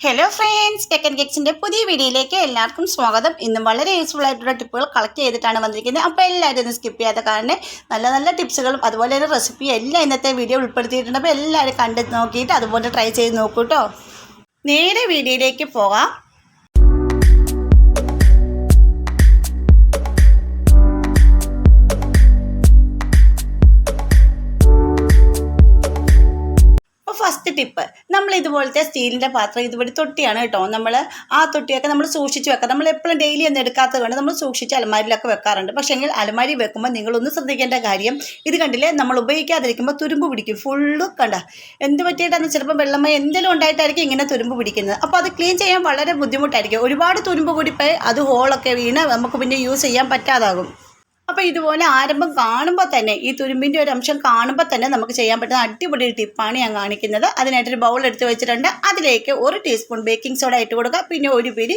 Hello friends ടെക്കൻ കേക്സിന്റെ പുതിയ വീഡിയോയിലേക്ക് എല്ലാവർക്കും സ്വാഗതം. ഇന്നും വളരെ യൂസ്ഫുൾ ആയിട്ടുള്ള ടിപ്പുകൾ കളക്ട് ചെയ്തിട്ടാണ് വന്നിരിക്കുന്നത്. അപ്പോൾ എല്ലാവരും ഒന്ന് സ്കിപ്പ് ചെയ്യാത്ത കാരണം നല്ല നല്ല ടിപ്സുകളും അതുപോലെ തന്നെ റെസിപ്പിയും എല്ലാം ഇന്നത്തെ വീഡിയോ ഉൾപ്പെടുത്തിയിട്ടുണ്ട്. അപ്പോൾ എല്ലാവരും കണ്ട് നോക്കിയിട്ട് അതുപോലെ ട്രൈ ചെയ്ത് നോക്കൂ കേട്ടോ നേരെ വീഡിയോയിലേക്ക് പോകാം. നമ്മൾ ഇതുപോലത്തെ സ്റ്റീലിന്റെ പാത്രം ഇതുപോലെ തൊട്ടിയാണ് കേട്ടോ. നമ്മൾ ആ തൊട്ടിയൊക്കെ നമ്മൾ സൂക്ഷിച്ച് വെക്കാം. നമ്മൾ എപ്പോഴും ഡെയിലി ഒന്നും എടുക്കാത്തത് കൊണ്ട് നമ്മൾ സൂക്ഷിച്ച് അലമാരിയിലൊക്കെ വെക്കാറുണ്ട്. പക്ഷേങ്കിൽ അലമാരി വെക്കുമ്പോൾ നിങ്ങളൊന്ന് ശ്രദ്ധിക്കേണ്ട കാര്യം ഇത് കണ്ടില്ലേ? നമ്മൾ ഉപയോഗിക്കാതിരിക്കുമ്പോൾ തുരുമ്പ് പിടിക്കും. ഫുള്ള് കണ്ട എന്ത് പറ്റിയിട്ടാണ് ചിലപ്പോൾ വെള്ളമയ എന്തെങ്കിലും ഉണ്ടായിട്ടായിരിക്കും ഇങ്ങനെ തുരുമ്പ് പിടിക്കുന്നത്. അപ്പോൾ അത് ക്ലീൻ ചെയ്യാൻ വളരെ ബുദ്ധിമുട്ടായിരിക്കും. ഒരുപാട് തുരുമ്പ് കൂടിപ്പോയി അത് ഹോളൊക്കെ വീണ് നമുക്ക് പിന്നെ യൂസ് ചെയ്യാൻ പറ്റാതാകും. അപ്പോൾ ഇതുപോലെ ആരംഭം കാണുമ്പോൾ തന്നെ ഈ തുരുമ്പിന്റെ ഒരു അംശം കാണുമ്പോൾ തന്നെ നമുക്ക് ചെയ്യാൻ പറ്റുന്ന അടിപൊളി ഒരു ടിപ്പാണ് ഞാൻ കാണിക്കുന്നത്. അതിനായിട്ടൊരു ബൗൾ എടുത്ത് വെച്ചിട്ടുണ്ട്. അതിലേക്ക് ഒരു ടീസ്പൂൺ ബേക്കിംഗ് സോഡ ഇട്ട് കൊടുക്കുക. പിന്നെ ഒരു പിടി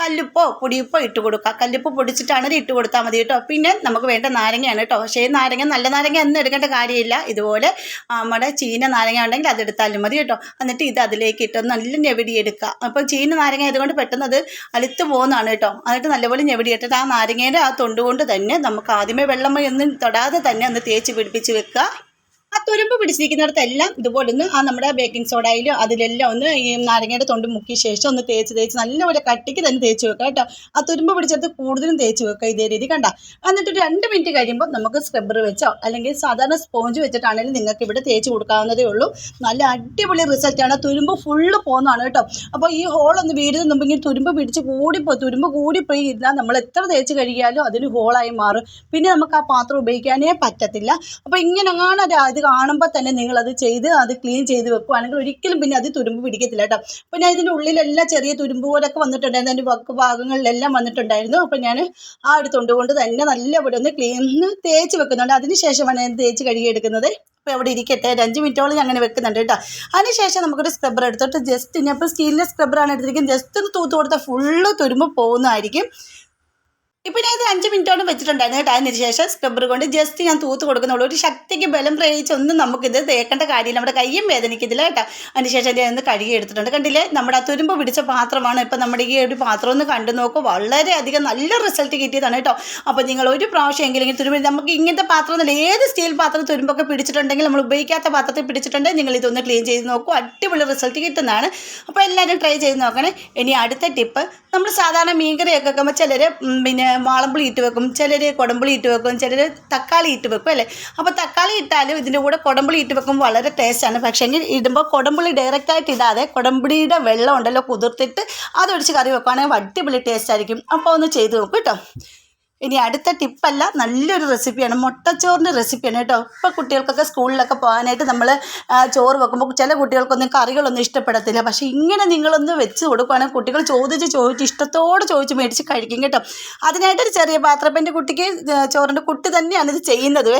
കല്ലുപ്പോ പൊടിയുപ്പോ ഇട്ട് കൊടുക്കുക. കല്ലുപ്പ് പൊടിച്ചിട്ടാണ് ഇട്ട് കൊടുത്താൽ മതി കേട്ടോ. പിന്നെ നമുക്ക് വേണ്ട നാരങ്ങയാണ് കേട്ടോ. പക്ഷേ നാരങ്ങ നല്ല നാരങ്ങ എന്നും എടുക്കേണ്ട കാര്യമില്ല. ഇതുപോലെ നമ്മുടെ ചീന നാരങ്ങ ഉണ്ടെങ്കിൽ അത് എടുത്താലും മതി കേട്ടോ. എന്നിട്ട് ഇത് അതിലേക്ക് ഇട്ട് നല്ല ഞെവിടി എടുക്കുക. അപ്പോൾ ചീന നാരങ്ങ ആയതുകൊണ്ട് പെട്ടെന്ന് അത് അലുത്ത് പോകുന്നതാണ് കേട്ടോ. എന്നിട്ട് നല്ലപോലെ ഞെവിടി ഇട്ടിട്ട് ആ നാരങ്ങയുടെ ആ തൊണ്ടുകൊണ്ട് തന്നെ നമുക്ക് ആദ്യമേ വെള്ളമയൊന്നും തൊടാതെ തന്നെ ഒന്ന് തേച്ച് പിടിപ്പിച്ച് വെക്കുക. ആ തുരുമ്പ് പിടിച്ചിരിക്കുന്നിടത്തെല്ലാം ഇതുപോലെ ഒന്ന് ആ നമ്മുടെ ബേക്കിംഗ് സോഡയിലും അതിലെല്ലാം ഒന്ന് ഈ നാരങ്ങയുടെ തൊണ്ട് മുക്കിയ ശേഷം ഒന്ന് തേച്ച് തേച്ച് നല്ലപോലെ കട്ടിക്ക് തന്നെ തേച്ച് വെക്കുക കേട്ടോ. ആ തുരുമ്പ് പിടിച്ചെടുത്ത് കൂടുതലും തേച്ച് വെക്കുക ഇതേ രീതി കണ്ട. എന്നിട്ട് രണ്ട് മിനിറ്റ് കഴിയുമ്പോൾ നമുക്ക് സ്ക്രബ്ബർ വെച്ചോ അല്ലെങ്കിൽ സാധാരണ സ്പോഞ്ച് വെച്ചിട്ടാണെങ്കിലും നിങ്ങൾക്ക് ഇവിടെ തേച്ച് കൊടുക്കാവുന്നതേ ഉള്ളൂ. നല്ല അടിപൊളി റിസൾട്ടാണ് തുരുമ്പ് ഫുള്ള് പോകുന്നതാണ് കേട്ടോ. അപ്പോൾ ഈ ഹോളൊന്ന് വീരുന്ന മുമ്പ് ഇങ്ങനെ തുരുമ്പ് പിടിച്ച് കൂടിപ്പോ തുരുമ്പ് കൂടിപ്പോയി ഇരുന്നാൽ നമ്മൾ എത്ര തേച്ച് കഴിയാലും അതിന് ഹോളായി മാറും. പിന്നെ നമുക്ക് ആ പാത്രം ഉപയോഗിക്കാനേ പറ്റത്തില്ല. അപ്പോൾ ഇങ്ങനെ അങ്ങനെ ഇത് കാണുമ്പോൾ തന്നെ നിങ്ങൾ അത് ചെയ്ത് അത് ക്ലീൻ ചെയ്ത് വെക്കുകയാണെങ്കിൽ ഒരിക്കലും പിന്നെ അത് തുരുമ്പ് പിടിക്കത്തില്ല കേട്ടോ. അപ്പോൾ ഞാൻ ഇതിന്റെ ഉള്ളിലെല്ലാം ചെറിയ തുരുമ്പ് പോലൊക്കെ വന്നിട്ടുണ്ടായിരുന്നു. അതിന്റെ വക്ക് ഭാഗങ്ങളിലെല്ലാം വന്നിട്ടുണ്ടായിരുന്നു. അപ്പോൾ ഞാൻ ആ ഒരു തൊണ്ട് കൊണ്ട് തന്നെ നല്ലപോലെ ഒന്ന് ക്ലീൻ തേച്ച് വെക്കുന്നുണ്ട്. അതിന് ശേഷമാണ് ഞാൻ തേച്ച് കഴുകിയെടുക്കുന്നത് അപ്പോൾ അവിടെ ഇരിക്കട്ടെ. ഒരു അഞ്ച് മിനിറ്റോളം ഞാൻ അങ്ങനെ വെക്കുന്നുണ്ട് കേട്ടോ. അതിനുശേഷം നമുക്കൊരു സ്ക്രബ്ബർ എടുത്തിട്ട് ജസ്റ്റ് ഇനി അപ്പോൾ സ്റ്റീലിന്റെ സ്ക്രബ്ബറാണ് എടുത്തിരിക്കുന്നത്. ജസ്റ്റ് ഒന്ന് തൂത്ത് കൊടുത്താൽ ഫുള്ള് തുരുമ്പ് പോകുന്നതായിരിക്കും. ഇപ്പം ഞാൻ ഇത് അഞ്ച് മിനിറ്റോളം വെച്ചിട്ടുണ്ടായിരുന്നു കേട്ടോ അതിന് ശേഷം സ്ക്രബ്ബർ കൊണ്ട് ജസ്റ്റ് ഞാൻ തൂത്ത് കൊടുക്കുന്നുള്ളൂ. ഒരു ശക്തിക്ക് ബലം പ്രയോഗിച്ചൊന്നും നമുക്കിത് തേക്കേണ്ട കാര്യമില്ല. നമ്മുടെ കയ്യും വേദനിക്കത്തില്ല കേട്ടോ. അതിന് ശേഷം ഞാൻ ഒന്ന് കഴുകി എടുത്തിട്ടുണ്ട്. കണ്ടില്ലേ? നമ്മുടെ ആ തുരുമ്പ് പിടിച്ച പാത്രമാണ്. ഇപ്പം നമ്മുടെ ഈ ഒരു പാത്രം ഒന്ന് കണ്ടു നോക്കൂ. വളരെയധികം നല്ല റിസൾട്ട് കിട്ടിയതാണ് കേട്ടോ. അപ്പോൾ നിങ്ങൾ ഒരു പ്രാവശ്യം എങ്കിലും തുരുമ്പ് നമുക്ക് ഇങ്ങനത്തെ പാത്രം എന്നല്ല ഏത് സ്റ്റീൽ പാത്രം തുരുമ്പൊക്കെ പിടിച്ചിട്ടുണ്ടെങ്കിൽ നമ്മൾ ഉപയോഗിക്കാത്ത പാത്രത്തിൽ പിടിച്ചിട്ടുണ്ടെങ്കിൽ നിങ്ങൾ ഇതൊന്ന് ക്ലീൻ ചെയ്ത് നോക്കൂ. അടിപൊളി റിസൾട്ട് കിട്ടുന്നതാണ്. അപ്പോൾ എല്ലാവരും ട്രൈ ചെയ്ത് നോക്കണേ. ഇനി അടുത്ത ടിപ്പ് നമ്മൾ സാധാരണ മീൻകറിയൊക്കെ വെക്കുമ്പോൾ ചിലർ പിന്നെ വാളമ്പുളി ഇട്ട് വെക്കും ചിലർ കുടമ്പിളി ഇട്ട് വെക്കും ചിലർ തക്കാളി ഇട്ട് വെക്കും അല്ലേ? അപ്പോൾ തക്കാളി ഇട്ടാലും ഇതിന്റെ കൂടെ കുടമ്പിളി ഇട്ട് വെക്കും വളരെ ടേസ്റ്റാണ് പക്ഷേ ഇടുമ്പോൾ കുടമ്പിളി ഡയറക്റ്റ് ആയിട്ട് ഇടാതെ കുടമ്പിളിയുടെ വെള്ളം ഉണ്ടല്ലോ കുതിർത്തിട്ട് അതൊഴിച്ച് കറി വെക്കുവാണെങ്കിൽ അടിപൊളി ടേസ്റ്റ് ആയിരിക്കും. അപ്പോൾ ഒന്ന് ചെയ്ത് നോക്കും കേട്ടോ. ഇനി അടുത്ത ടിപ്പല്ല നല്ലൊരു റെസിപ്പിയാണ് മുട്ടച്ചോറിന്റെ റെസിപ്പിയാണ് കേട്ടോ. ഇപ്പോൾ കുട്ടികൾക്കൊക്കെ സ്കൂളിലൊക്കെ പോകാനായിട്ട് നമ്മൾ ചോറ് വെക്കുമ്പോൾ ചില കുട്ടികൾക്കൊന്നും കറികളൊന്നും ഇഷ്ടപ്പെടത്തില്ല. പക്ഷേ ഇങ്ങനെ നിങ്ങളൊന്ന് വെച്ച് കൊടുക്കുകയാണെങ്കിൽ കുട്ടികൾ ചോദിച്ച് ചോദിച്ച് ഇഷ്ടത്തോടെ ചോദിച്ച് മേടിച്ച് കഴിക്കും കേട്ടോ. അതിനായിട്ടൊരു ചെറിയ പാത്രപ്പന്റെ ഇപ്പം കുട്ടിക്ക് ചോറിന്റെ കുട്ടി തന്നെയാണ് ഇത് ചെയ്യുന്നത്.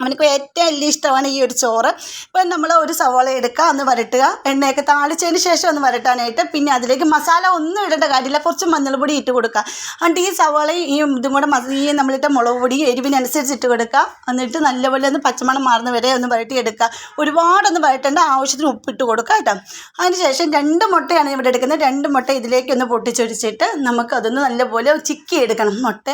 അവനക്ക് ഏറ്റവും വലിയ ഇഷ്ടമാണ് ഈ ഒരു ചോറ്. ഇപ്പം നമ്മൾ ഒരു സവോള എടുക്കുക ഒന്ന് വരട്ടുക. എണ്ണയൊക്കെ താളിച്ചതിന് ശേഷം ഒന്ന് വരട്ടാനായിട്ട് പിന്നെ അതിലേക്ക് മസാല ഒന്നും ഇടേണ്ട കാര്യമില്ല. കുറച്ച് മഞ്ഞൾപ്പൊടി ഇട്ട് കൊടുക്കുക എന്നിട്ട് ഈ സവോള ഈ ഇതും കൂടെ ഈ നമ്മളിട്ട മുളക് പൊടി എരിവിനനുസരിച്ച് ഇട്ട് കൊടുക്കുക എന്നിട്ട് നല്ലപോലെ ഒന്ന് പച്ചമണം മാറുന്ന വരെ ഒന്ന് വരട്ടിയെടുക്കുക ഒരുപാടൊന്ന് വരട്ടേണ്ട ആവശ്യത്തിന് ഉപ്പിട്ട് കൊടുക്കുക കേട്ടോ. അതിനുശേഷം രണ്ട് മുട്ടയാണ് ഇവിടെ എടുക്കുന്നത്. രണ്ട് മുട്ട ഇതിലേക്ക് ഒന്ന് പൊട്ടിച്ചൊഴിച്ചിട്ട് നമുക്കതൊന്ന് നല്ലപോലെ ചിക്കി എടുക്കണം മുട്ട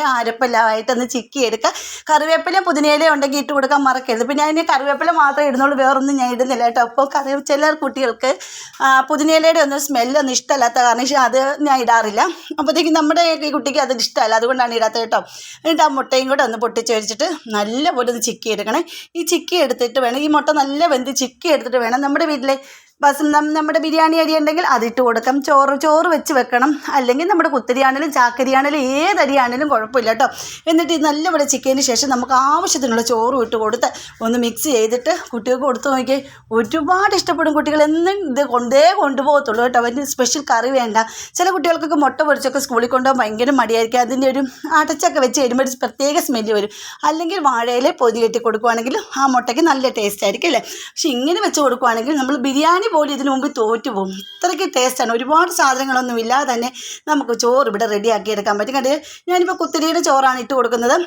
ഒന്ന് ചിക്കി എടുക്കുക കറിവേപ്പില പുതിനയില ഉണ്ടെങ്കിൽ ഇട്ട് കൊടുക്കാൻ മറക്കരുത്. പിന്നെ അതിന് കറിവേപ്പില മാത്രമേ ഇടുന്നുള്ളൂ വേറൊന്നും ഞാൻ ഇടുന്നില്ല കേട്ടോ. അപ്പോൾ കറി ചില കുട്ടികൾക്ക് പുതിനയിലയുടെ ഒന്നും സ്മെല്ലൊന്നും ഇഷ്ടമല്ലാത്ത കാരണം പക്ഷേ അത് ഞാൻ ഇടാറില്ല. അപ്പോഴത്തേക്കും നമ്മുടെ ഈ കുട്ടിക്ക് അത് ഇഷ്ടമല്ല. അതുകൊണ്ടാണ് ഇടാത്തത് കേട്ടോ. എന്നിട്ട് ആ മുട്ടയും കൂടെ ഒന്ന് പൊട്ടിച്ചൊഴിച്ചിട്ട് നല്ലപോലെ ഒന്ന് ചിക്കി എടുക്കണേ ഈ ചിക്കി എടുത്തിട്ട് വേണം ഈ മുട്ട നല്ല വെന്ത് ചിക്കി എടുത്തിട്ട് വേണം. നമ്മുടെ വീട്ടിലെ ബസ് നമ്മുടെ ബിരിയാണി അരി ഉണ്ടെങ്കിൽ അതിട്ട് കൊടുക്കാം. ചോറ് ചോറ് വെച്ച് വെക്കണം. അല്ലെങ്കിൽ നമ്മുടെ കുത്തരിയാണേലും ചാക്കരിയാണേലും ഏതരിയാണേലും കുഴപ്പമില്ല കേട്ടോ. എന്നിട്ട് ഇത് നല്ലപോലെ ചിക്കന് ശേഷം നമുക്ക് ആവശ്യത്തിനുള്ള ചോറും ഇട്ട് കൊടുത്ത് ഒന്ന് മിക്സ് ചെയ്തിട്ട് കുട്ടികൾക്ക് കൊടുത്ത് നോക്കി ഒരുപാട് ഇഷ്ടപ്പെടും കുട്ടികൾ. എന്നും ഇത് കൊണ്ടേ കൊണ്ടുപോകത്തുള്ളൂ കേട്ടോ. അതിന് സ്പെഷ്യൽ കറി വേണ്ട. ചില കുട്ടികൾക്കൊക്കെ മുട്ട പൊരിച്ചൊക്കെ സ്കൂളിൽ കൊണ്ടുപോകാൻ ഭയങ്കര മടിയായിരിക്കും. അതിന്റെ ഒരു അടച്ചൊക്കെ വെച്ച് കഴിയുമ്പോൾ ഒരു പ്രത്യേക സ്മെല്ല് വരും. അല്ലെങ്കിൽ വാഴയിൽ പൊതി കെട്ടി കൊടുക്കുവാണെങ്കിൽ ആ മുട്ടയ്ക്ക് നല്ല ടേസ്റ്റ് ആയിരിക്കും അല്ലേ? പക്ഷെ ഇങ്ങനെ വെച്ച് കൊടുക്കുവാണെങ്കിൽ നമ്മൾ ബിരിയാണി പോലും ഇതിനു മുമ്പ് തോറ്റു പോകും. ഇത്രയ്ക്ക് ടേസ്റ്റാണ് ഒരുപാട് സാധനങ്ങളൊന്നും ഇല്ലാതെ തന്നെ നമുക്ക് ചോറ് ഇവിടെ റെഡിയാക്കി എടുക്കാൻ പറ്റും. കണ്ടേ? ഞാനിപ്പോൾ കുത്തിരിയുടെ ചോറാണ് ഇട്ട് കൊടുക്കുന്നത്.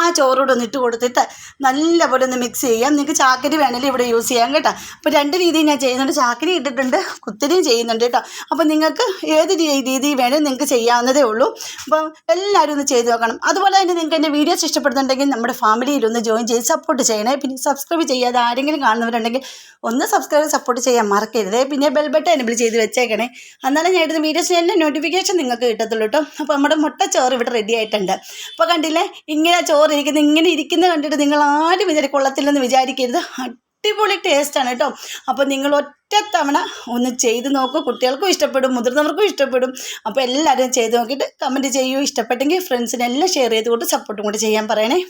ആ ചോറ് ഒന്ന് ഇട്ട് കൊടുത്തിട്ട് നല്ലപോലെ ഒന്ന് മിക്സ് ചെയ്യാം നിങ്ങൾക്ക് ചാക്കരി വേണമെങ്കിൽ ഇവിടെ യൂസ് ചെയ്യാം കേട്ടോ. അപ്പോൾ രണ്ട് രീതിയിൽ ഞാൻ ചെയ്യുന്നുണ്ട്. ചാക്കരി ഇട്ടിട്ടുണ്ട് കുത്തിരിയും ചെയ്യുന്നുണ്ട് കേട്ടോ. അപ്പോൾ നിങ്ങൾക്ക് ഏത് രീതി വേണമെങ്കിൽ നിങ്ങൾക്ക് ചെയ്യാവുന്നതേ ഉള്ളൂ. അപ്പം എല്ലാവരും ഒന്ന് ചെയ്ത് നോക്കണം. അതുപോലെ തന്നെ നിങ്ങൾക്ക് എന്റെ വീഡിയോസ് ഇഷ്ടപ്പെടുന്നുണ്ടെങ്കിൽ നമ്മുടെ ഫാമിലിയിൽ ഒന്ന് ജോയിൻ ചെയ്ത് സപ്പോർട്ട് ചെയ്യണേ. പിന്നെ സബ്സ്ക്രൈബ് ചെയ്യാതെ ആരെങ്കിലും കാണുന്നവരുണ്ടെങ്കിൽ ഒന്ന് സബ്സ്ക്രൈബ് സപ്പോർട്ട് ചെയ്യാൻ മറക്കരുത്. പിന്നെ ബെൽ ബട്ടൺ എനബിൾ ചെയ്ത് വെച്ചേക്കണേ. എന്നാലും ഞാൻ ഇടുന്ന വീഡിയോസിന് എല്ലാം നോട്ടിഫിക്കേഷൻ നിങ്ങൾക്ക് കിട്ടത്തുള്ളൂ കേട്ടോ. അപ്പോൾ നമ്മുടെ മുട്ട ചോറ് ഇവിടെ റെഡി ആയിട്ടുണ്ട്. അപ്പോൾ കണ്ടില്ലേ? ഇങ്ങനെ ചോറ് ഇരിക്കുന്ന ഇങ്ങനെ ഇരിക്കുന്നത് കണ്ടിട്ട് നിങ്ങൾ ആരും ഇതിനെ കൊള്ളത്തില്ലെന്ന് വിചാരിക്കരുത്. അടിപൊളി ടേസ്റ്റാണ് കേട്ടോ. അപ്പോൾ നിങ്ങൾ ഒറ്റ തവണ ഒന്ന് ചെയ്ത് നോക്കൂ. കുട്ടികൾക്കും ഇഷ്ടപ്പെടും മുതിർന്നവർക്കും ഇഷ്ടപ്പെടും. അപ്പോൾ എല്ലാവരും ചെയ്ത് നോക്കിയിട്ട് കമന്റ് ചെയ്യൂ. ഇഷ്ടപ്പെട്ടെങ്കിൽ ഫ്രണ്ട്സിനെല്ലാം ഷെയർ ചെയ്ത് കൊണ്ട് സപ്പോർട്ടും കൂടി ചെയ്യാൻ പറയണേ.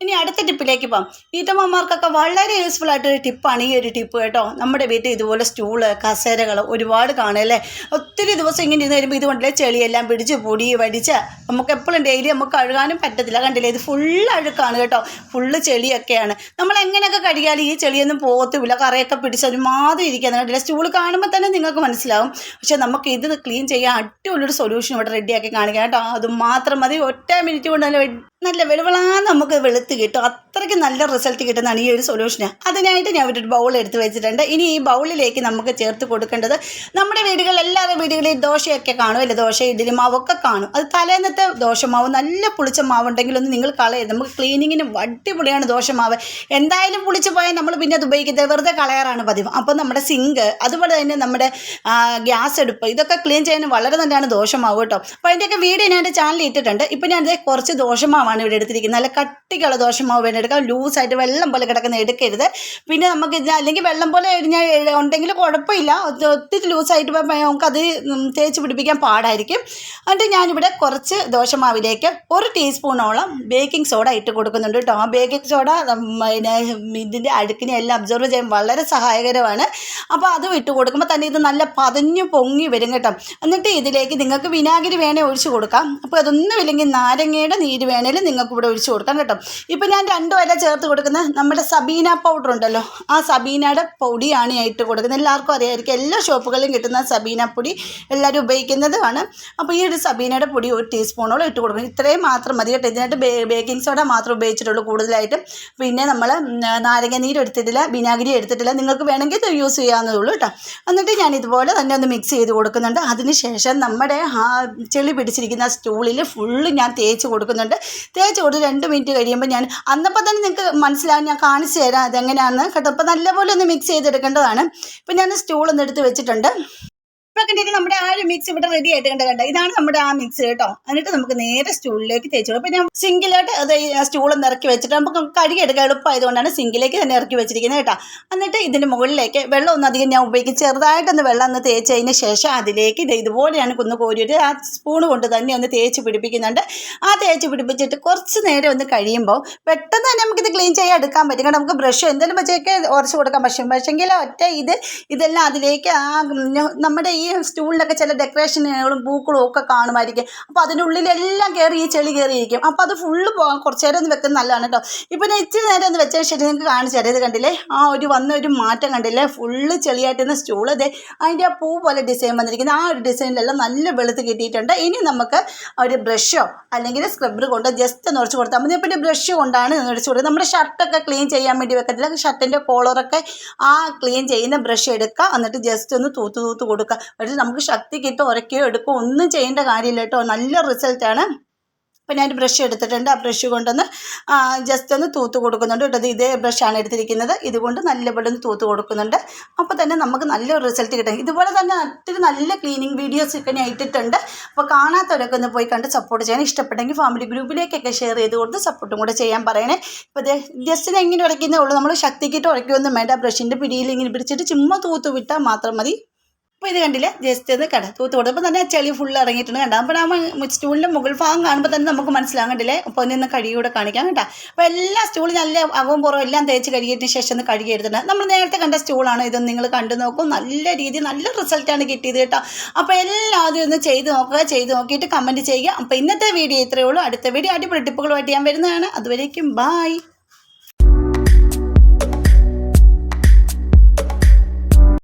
ഇനി അടുത്ത ടിപ്പിലേക്ക് പോകാം. വീട്ടമ്മമാർക്കൊക്കെ വളരെ യൂസ്ഫുൾ ആയിട്ടൊരു ടിപ്പാണ് ഈ ഒരു ടിപ്പ് കേട്ടോ. നമ്മുടെ വീട്ടിൽ ഇതുപോലെ സ്റ്റൂൾ കസേരകൾ ഒരുപാട് കാണുമല്ലേ ഒത്തിരി ദിവസം ഇങ്ങനെ ഇരുന്ന് വരുമ്പോൾ ഇതുകൊണ്ടല്ലേ ചെളിയെല്ലാം പിടിച്ച് പൊടി വടിച്ച് നമുക്ക് എപ്പോഴും ഡെയിലി നമുക്ക് കഴുകാനും പറ്റത്തില്ല. കണ്ടില്ലേ? ഇത് ഫുള്ള് അഴുക്കാണ് കേട്ടോ. ഫുള്ള് ചെളിയൊക്കെയാണ്. നമ്മൾ എങ്ങനെയൊക്കെ കഴുകിയാലും ഈ ചെളിയൊന്നും പോകത്തുമില്ല. കറയൊക്കെ പിടിച്ച് ഒരുമാതിരി ഇരിക്കുന്നത് കണ്ടില്ല? സ്റ്റൂൾ കാണുമ്പോൾ തന്നെ നിങ്ങൾക്ക് മനസ്സിലാവും. പക്ഷേ നമുക്ക് ഇത് ക്ലീൻ ചെയ്യാൻ അടിപൊളിയൊരു സൊല്യൂഷൻ ഇവിടെ റെഡിയാക്കി കാണിക്കാം കേട്ടോ. അതും മാത്രം മതി. ഒറ്റ മിനിറ്റ് കൊണ്ട് വെ- നല്ല വെളുവിളാന്ന് നമുക്ക് വെളുത്ത് കിട്ടും. അത്രയ്ക്ക് നല്ല റിസൾട്ട് കിട്ടുന്നതാണ് ഈ ഒരു സൊല്യൂഷന് അതിനായിട്ട് ഞാൻ ഒരു ബൗൾ എടുത്ത് വെച്ചിട്ടുണ്ട്. ഇനി ഈ ബൗളിലേക്ക് നമുക്ക് ചേർത്ത് കൊടുക്കേണ്ടത് നമ്മുടെ വീടുകളിൽ എല്ലാവരുടെ വീടുകളിൽ ദോശയൊക്കെ കാണും അല്ലെ? ദോശ ഇഡ്ഡലി മാവൊക്കെ കാണും. അത് തലേന്നത്തെ ദോശമാവ് നല്ല പുളിച്ച മാവ് ഉണ്ടെങ്കിൽ ഒന്ന് നിങ്ങൾ കളയരുത്. നമുക്ക് ക്ലീനിങ്ങിന് അടിപൊളിയാണ് ദോശമാവ്. എന്തായാലും പുളിച്ച് പോയാൽ നമ്മൾ പിന്നെ അത് ഉപയോഗിക്കുന്നത് വെറുതെ കളയാറാണ് പതിവ്. അപ്പോൾ നമ്മുടെ സിങ്ക് അതുപോലെ തന്നെ നമ്മുടെ ഗ്യാസ് അടുപ്പ് ഇതൊക്കെ ക്ലീൻ ചെയ്യാൻ വളരെ നല്ലതാണ് ദോശമാവ് കേട്ടോ. അപ്പോൾ അതിന്റെയൊക്കെ വീഡിയോ ഞാൻ എന്റെ ചാനലിൽ ഇട്ടിട്ടുണ്ട്. ഇപ്പോൾ ഞാൻ കുറച്ച് ദോശമാവാണ് ഇവിടെ എടുത്തിരിക്കുന്നത്. നല്ല കട്ടിക്കുള്ള ദോശമാവ് വേണം എടുക്കാം ലൂസായിട്ട് വെള്ളം പോലെ കിടക്കുന്ന എടുക്കരുത്. പിന്നെ നമുക്ക് ഇത് അല്ലെങ്കിൽ വെള്ളം പോലെ ഞാൻ ഉണ്ടെങ്കിൽ കുഴപ്പമില്ല. ഒത്തി- ഒത്തിരി ലൂസായിട്ട് നമുക്കത് തേച്ച് പിടിപ്പിക്കാൻ പാടായിരിക്കും. എന്നിട്ട് ഞാനിവിടെ കുറച്ച് ദോശമാവിലേക്ക് ഒരു ടീസ്പൂണോളം ബേക്കിംഗ് സോഡ ഇട്ട് കൊടുക്കുന്നുണ്ട് കേട്ടോ. ആ ബേക്കിംഗ് സോഡ പിന്നെ ഇതിന്റെ അടുക്കിനെ എല്ലാം അബ്സർവ് ചെയ്യാൻ വളരെ സഹായകരമാണ്. അപ്പോൾ അതും ഇട്ട് കൊടുക്കുമ്പോൾ തന്നെ ഇത് നല്ല പതഞ്ഞു പൊങ്ങി വരും കേട്ടോ. എന്നിട്ട് ഇതിലേക്ക് നിങ്ങൾക്ക് വിനാഗിരി വേണേൽ ഒഴിച്ചു കൊടുക്കാം. അപ്പോൾ അതൊന്നും ഇല്ലെങ്കിൽ നാരങ്ങയുടെ നീര് വേണേലും നിങ്ങൾക്ക് ഇവിടെ ഒഴിച്ചു കൊടുക്കാം കേട്ടോ. ഇപ്പോൾ ഞാൻ വര ചേർത്ത് കൊടുക്കുന്നത് നമ്മുടെ സബീന പൗഡർ ഉണ്ടല്ലോ. ആ സബീനയുടെ പൊടിയാണ് ഞാൻ ഇട്ട് കൊടുക്കുന്നത്. എല്ലാവർക്കും അറിയാമായിരിക്കും എല്ലാ ഷോപ്പുകളിലും കിട്ടുന്ന സബീന പൊടി എല്ലാവരും ഉപയോഗിക്കുന്നതുമാണ് അപ്പോൾ ഈ ഒരു സബീനയുടെ പൊടി ഒരു ടീസ്പൂണോളം ഇട്ട് കൊടുക്കണം. ഇത്രയും മാത്രം മതി കേട്ടോ. ഇതിനായിട്ട് ബേക്കിംഗ് സോഡ മാത്രം ഉപയോഗിച്ചിട്ടുള്ളൂ കൂടുതലായിട്ടും. പിന്നെ നമ്മൾ നാരങ്ങ നീര് എടുത്തിട്ടില്ല വിനാഗിരി എടുത്തിട്ടില്ല. നിങ്ങൾക്ക് വേണമെങ്കിൽ ഇത് യൂസ് ചെയ്യാവുന്നതേ ഉള്ളൂ കേട്ടോ. എന്നിട്ട് ഞാൻ ഇതുപോലെ തന്നെ ഒന്ന് മിക്സ് ചെയ്ത് കൊടുക്കുന്നുണ്ട്. അതിനുശേഷം നമ്മുടെ ആ ചെളി പിടിച്ചിരിക്കുന്ന സ്റ്റൂളിൽ ഫുള്ള് ഞാൻ തേച്ച് കൊടുക്കുന്നുണ്ട്. തേച്ച് കൊടുത്ത് രണ്ട് മിനിറ്റ് കഴിയുമ്പോൾ ഞാൻ അന്നപ്പോൾ തന്നെ നിങ്ങൾക്ക് മനസ്സിലാകും ഞാൻ കാണിച്ചു തരാം അതെങ്ങനെയാണെന്ന് കേട്ടോ നല്ലപോലെ ഒന്ന് മിക്സ് ചെയ്തെടുക്കേണ്ടതാണ്. ഇപ്പം ഞാൻ സ്റ്റൂൾ എടുത്ത് വെച്ചിട്ടുണ്ട്. കണ്ടിട്ട് നമ്മുടെ ആ ഒരു മിക്സ് ഇവിടെ റെഡി ആയിട്ട് കണ്ട കണ്ട? ഇതാണ് നമ്മുടെ ആ മിക്സ് കേട്ടോ. എന്നിട്ട് നമുക്ക് നേരെ സ്റ്റൂളിലേക്ക് തേച്ചു കൊടുക്കും. ഞാൻ സിങ്കിലോട്ട് അത് സ്റ്റൂളൊന്ന് ഇറക്കി വെച്ചിട്ട് നമുക്ക് കഴുകിയെടുക്കാൻ എളുപ്പമായതുകൊണ്ടാണ് സിങ്കിലേക്ക് തന്നെ ഇറക്കി വെച്ചിരിക്കുന്നത് കേട്ടോ. എന്നിട്ട് ഇതിന്റെ മുകളിലേക്ക് വെള്ളം ഒന്നും അധികം ഞാൻ ഉപയോഗിക്കും. ചെറുതായിട്ടൊന്ന് വെള്ളം ഒന്ന് തേച്ചതിന് ശേഷം അതിലേക്ക് ഇത് ഇതുപോലെയാണ് കുന്ന് കോരിയിട്ട് ആ സ്പൂൺ കൊണ്ട് തന്നെ ഒന്ന് തേച്ച് പിടിപ്പിക്കുന്നുണ്ട്. ആ തേച്ച് പിടിപ്പിച്ചിട്ട് കുറച്ച് നേരം ഒന്ന് കഴിയുമ്പോൾ പെട്ടെന്ന് തന്നെ നമുക്കിത് ക്ലീൻ ചെയ്യാൻ എടുക്കാൻ പറ്റും. കാരണം നമുക്ക് ബ്രഷ് എന്തെങ്കിലും വെച്ചൊക്കെ ഉറച്ച് കൊടുക്കാം. പക്ഷേ പക്ഷെങ്കിൽ ഒറ്റ ഇത് ഇതെല്ലാം അതിലേക്ക് ആ നമ്മുടെ ഈ സ്റ്റൂളിലൊക്കെ ചില ഡെക്കറേഷനുകളും പൂക്കളും ഒക്കെ കാണുമായിരിക്കും. അപ്പോൾ അതിന്റെ ഉള്ളിലെല്ലാം കയറി ഈ ചെളി കയറിയിരിക്കും അപ്പോൾ അത് ഫുള്ള് കുറച്ച് നേരം ഒന്ന് വെക്കുന്നത് നല്ലതാണ് കേട്ടോ. ഇപ്പോൾ ഞാൻ ഇച്ചിരി നേരം ഒന്ന് വെച്ചതിന് ശേഷം നിങ്ങൾക്ക് കാണിച്ചു തരാം. ഇത് കണ്ടില്ലേ? ആ ഒരു വന്ന ഒരു മാറ്റം കണ്ടില്ലേ? ഫുള്ള് ചെളിയായിട്ടുന്ന സ്റ്റൂൾ അതെ അതിന്റെ ആ പൂ പോലെ ഡിസൈൻ വന്നിരിക്കുന്നത് ആ ഒരു ഡിസൈനിലെല്ലാം നല്ല വെളുത്ത് കിട്ടിയിട്ടുണ്ട്. ഇനി നമുക്ക് ഒരു ബ്രഷോ അല്ലെങ്കിൽ സ്ക്രബ്ബർ കൊണ്ട് ജസ്റ്റ് ഒന്ന് ഉറച്ച് കൊടുത്താൽ മതി. പിന്നെ ബ്രഷ് കൊണ്ടാണ് ഉറച്ച് കൊടുക്കുക നമ്മുടെ ഷർട്ടൊക്കെ ക്ലീൻ ചെയ്യാൻ വേണ്ടി വെക്കത്തില്ല. ഷർട്ടിന്റെ കോളറൊക്കെ ആ ക്ലീൻ ചെയ്യുന്ന ബ്രഷ് എടുക്കുക. എന്നിട്ട് ജസ്റ്റ് ഒന്ന് തൂത്ത് തൂത്ത് കൊടുക്കുക. എന്നിട്ട് നമുക്ക് ശക്തി കിട്ടും ഉരയ്ക്കുകയോ എടുക്കുകയോ ഒന്നും ചെയ്യേണ്ട കാര്യമില്ല കേട്ടോ. നല്ല റിസൾട്ടാണ് അപ്പം ഞാൻ ബ്രഷ് എടുത്തിട്ടുണ്ട്. ആ ബ്രഷ് കൊണ്ടൊന്ന് ജസ്റ്റ് ഒന്ന് തൂത്ത് കൊടുക്കുന്നുണ്ട് കേട്ടോ. ഇത് ബ്രഷാണ് എടുത്തിരിക്കുന്നത്. ഇതുകൊണ്ട് നല്ലപോലെ ഒന്ന് തൂത്ത് കൊടുക്കുന്നുണ്ട്. അപ്പോൾ തന്നെ നമുക്ക് നല്ലൊരു റിസൾട്ട് കിട്ടും. ഇതുപോലെ തന്നെ മറ്റൊരു നല്ല ക്ലീനിങ് വീഡിയോസ് ഒക്കെ ഞാൻ ഇട്ടിട്ടുണ്ട്. അപ്പോൾ കാണാത്തവരൊക്കെ ഒന്ന് പോയി കണ്ട് സപ്പോർട്ട് ചെയ്യാൻ ഇഷ്ടപ്പെട്ടെങ്കിൽ ഫാമിലി ഗ്രൂപ്പിലേക്കൊക്കെ ഷെയർ ചെയ്ത് കൊടുത്ത് സപ്പോർട്ടും കൂടെ ചെയ്യാൻ പറയണേ. ഇപ്പോൾ ജസ്റ്റിന് എങ്ങനെ ഉരയ്ക്കുന്നേ ഉള്ളൂ. നമ്മൾ ശക്തിക്കിട്ട് ഉരയ്ക്കുകയൊന്നും വേണ്ട. ബ്രഷിന്റെ പിടിയിൽ ഇങ്ങനെ പിടിച്ചിട്ട് ചുമ്മാ തൂത്ത് വിട്ടാൽ മാത്രം മതി. അപ്പോൾ ഇത് കണ്ടില്ലേ? ജസ്റ്റ് ഒന്ന് കട തൂത്ത് കൊടുത്തപ്പോൾ തന്നെ ചെളി ഫുൾ ഇറങ്ങിയിട്ടുണ്ട് കണ്ടോ? അപ്പോൾ നമ്മൾ സ്റ്റൂളിന്റെ മുകൾ ഭാഗം കാണുമ്പോൾ തന്നെ നമുക്ക് മനസ്സിലാകും കണ്ടില്ലേ അപ്പോൾ ഒന്ന് കഴുകിയൂടെ കാണിക്കാം കേട്ടോ. അപ്പോൾ എല്ലാ സ്റ്റൂളും നല്ല അകവും പുറവും എല്ലാം തേച്ച് കഴുകിയതിന് ശേഷം ഒന്ന് കഴുകി എടുത്തിട്ടുണ്ട്. നമ്മൾ നേരത്തെ കണ്ട സ്റ്റൂളാണ് ഇത്. നിങ്ങൾ കണ്ടു നോക്കും. നല്ല രീതിയിൽ നല്ല റിസൾട്ടാണ് കിട്ടിയത് കേട്ടോ. അപ്പോൾ എല്ലാവരും ഒന്ന് ചെയ്ത് നോക്കുക ചെയ്ത് നോക്കിയിട്ട് കമന്റ് ചെയ്യുക. അപ്പോൾ ഇന്നത്തെ വീഡിയോ ഇത്രയേ ഉള്ളൂ. അടുത്ത വീഡിയോ അടിപൊളി ടിപ്പുകളുമായിട്ട് ഞാൻ വരുന്നതാണ്. അതുവരേക്കും ബായ്